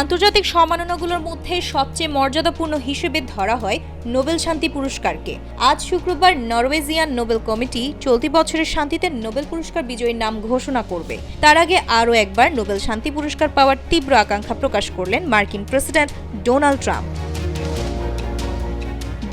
আন্তর্জাতিক সম্মাননাগুলোর মধ্যে সবচেয়ে মর্যাদাপূর্ণ হিসেবে ধরা হয় নোবেল শান্তি পুরস্কারকে। আজ শুক্রবার নরওয়েজিয়ান নোবেল কমিটি চলতি বছরের শান্তিতে নোবেল পুরস্কার বিজয়ীর নাম ঘোষণা করবে। তার আগে আরও একবার নোবেল শান্তি পুরস্কার পাওয়ার তীব্র আকাঙ্ক্ষা প্রকাশ করলেন মার্কিন প্রেসিডেন্ট ডোনাল্ড ট্রাম্প।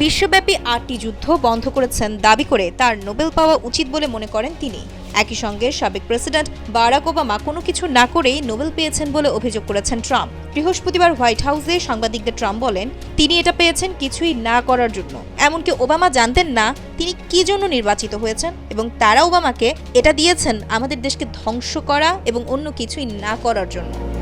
বিশ্বব্যাপী আটটি যুদ্ধ বন্ধ করেছেন দাবি করে তার নোবেল পাওয়া উচিত বলে মনে করেন তিনি। একই সঙ্গে সাবেক প্রেসিডেন্ট বারাক ওবামা কোনো কিছু না করেই নোবেল পেয়েছেন বলে অভিযোগ করেছেন ট্রাম্প। বৃহস্পতিবার হোয়াইট হাউসে সাংবাদিকদের ট্রাম্প বলেন, তিনি এটা পেয়েছেন কিছুই না করার জন্য। এমনকি ওবামা জানতেন না তিনি কি জন্য নির্বাচিত হয়েছেন এবং তারা ওবামাকে এটা দিয়েছেন আমাদের দেশকে ধ্বংস করা এবং অন্য কিছুই না করার জন্য।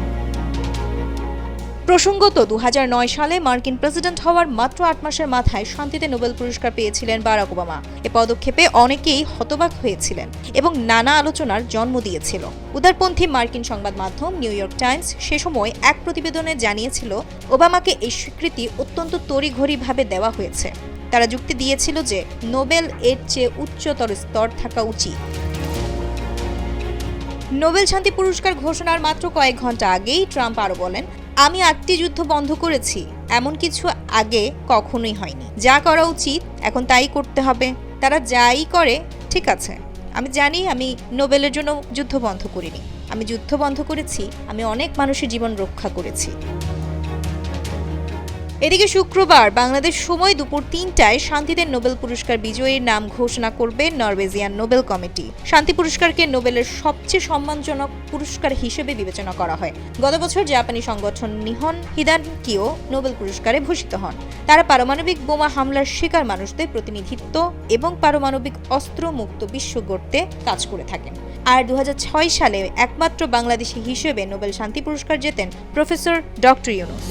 প্রসঙ্গত দু হাজার নয় সালে মার্কিন প্রেসিডেন্ট হওয়ার মাত্র আট মাসের মাথায় শান্তিতে নোবেল পুরস্কার পেয়েছিলেন বারাক ওবামা। এ পদক্ষেপে অনেকেই হতবাক হয়েছিলেন এবং নানা আলোচনার জন্ম দিয়েছিল। উদারপন্থী মার্কিন সংবাদ মাধ্যম নিউ ইয়র্ক টাইমস সে সময় এক প্রতিবেদনে জানিয়েছিল, ওবামাকে এই স্বীকৃতি অত্যন্ত তড়িঘড়িভাবে দেওয়া হয়েছে। তারা যুক্তি দিয়েছিল যে, নোবেল এর চেয়ে উচ্চতর স্তর থাকা উচিত। নোবেল শান্তি পুরস্কার ঘোষণার মাত্র কয়েক ঘণ্টা আগেই ট্রাম্প আরও বলেন আমি আটটি যুদ্ধ বন্ধ করেছি, এমন কিছু আগে কখনোই হয়নি। যা করা উচিত, এখন তাই করতে হবে। তারা যাই করে, ঠিক আছে। আমি জানি আমি নোবেলের জন্য যুদ্ধ বন্ধ করিনি। আমি যুদ্ধ বন্ধ করেছি, আমি অনেক মানুষের জীবন রক্ষা করেছি। এদিকে শুক্রবার বাংলাদেশ সময় দুপুর তিনটায় শান্তিতে নোবেল পুরস্কার বিজয়ীর নাম ঘোষণা করবে নরওয়েজিয়ান নোবেল কমিটি। শান্তি পুরস্কারকে নোবেলের সবচেয়ে সম্মানজনক পুরস্কার হিসেবে বিবেচনা করা হয়। গত বছর জাপানি সংগঠন নিহন হিদানকিও নোবেল পুরস্কারে ভূষিত হন। তারা পারমাণবিক বোমা হামলার শিকার মানুষদের প্রতিনিধিত্ব এবং পারমাণবিক অস্ত্র মুক্ত বিশ্ব গড়তে কাজ করে থাকেন। আর দু হাজার ছয় সালে একমাত্র বাংলাদেশি হিসেবে নোবেল শান্তি পুরস্কার জেতেন প্রফেসর ডক্টর ইউনুস।